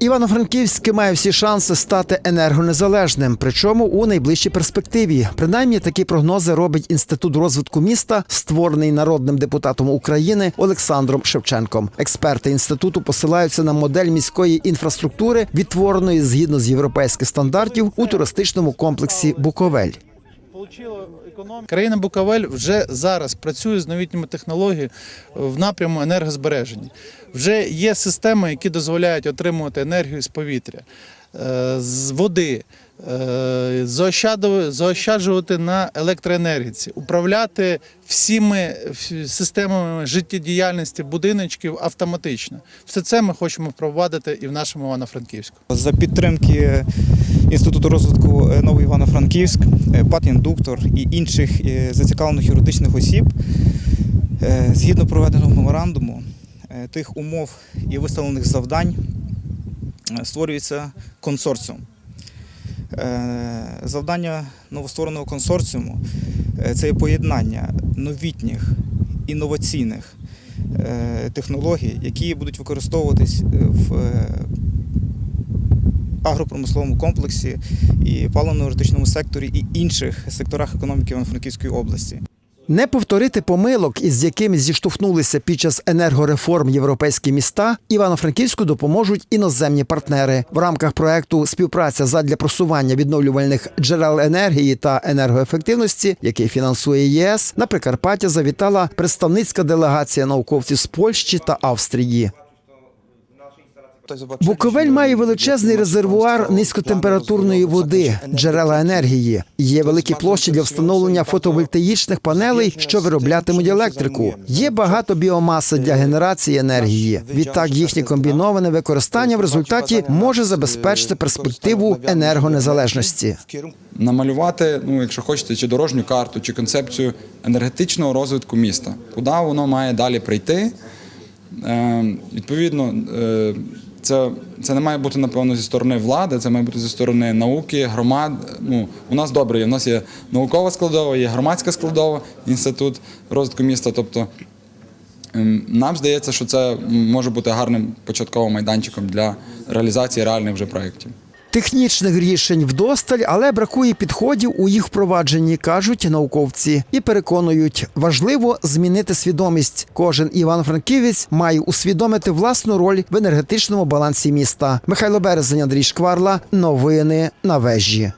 Івано-Франківськ має всі шанси стати енергонезалежним, причому у найближчій перспективі. Принаймні такі прогнози робить інститут розвитку міста, створений народним депутатом України Олександром Шевченком. Експерти інституту посилаються на модель міської інфраструктури, відтвореної згідно з європейських стандартів у туристичному комплексі Буковель. Країна Буковель вже зараз працює з новітніми технологіями в напряму енергозбереження. Вже є системи, які дозволяють отримувати енергію з повітря, е, з води, заощаджувати на електроенергіці, управляти всіми системами життєдіяльності будиночків автоматично. Все це ми хочемо впровадити і в нашому Івано-Франківську. За підтримки Інституту розвитку е, Новий Івано-Франківськ, е, ПАТ «Індуктор» і інших е, зацікавлених юридичних осіб, е, згідно проведеного меморандуму, е, тих умов і виставлених завдань е, створюється консорціум. Е, Завдання новоствореного консорціуму е, це поєднання новітніх інноваційних е, технологій, які будуть використовуватись в агропромисловому комплексі і паливно-енергетичному секторі і інших секторах економіки Івано-Франківської області. Не повторити помилок, із якими зіштовхнулися під час енергореформ європейські міста, Івано-Франківську допоможуть іноземні партнери в рамках проекту Співпраця задля просування відновлювальних джерел енергії та енергоефективності, який фінансує ЄС. На Прикарпаття завітала представницька делегація науковців з Польщі та Австрії. Буковель має величезний резервуар низькотемпературної води, джерела енергії. Є великі площі для встановлення фотовольтаїчних панелей, що вироблятимуть електрику. Є багато біомаси для генерації енергії. Відтак їхнє комбіноване використання в результаті може забезпечити перспективу енергонезалежності. намалювати, ну якщо хочете, чи дорожню карту, чи концепцію енергетичного розвитку міста, куди воно має далі прийти. Е, відповідно, е, це, це не має бути напевно зі сторони влади, це має бути зі сторони науки, громад. Ну, у нас добре, є. у нас є наукова складова, є громадська складова, інститут розвитку міста. Тобто ем, нам здається, що це може бути гарним початковим майданчиком для реалізації реальних вже проєктів. Технічних рішень вдосталь, але бракує підходів у їх впровадженні, кажуть науковці, і переконують, важливо змінити свідомість. Кожен Іван-Франківець має усвідомити власну роль в енергетичному балансі міста. Михайло Березень, Андрій Шкварла. Новини на вежі.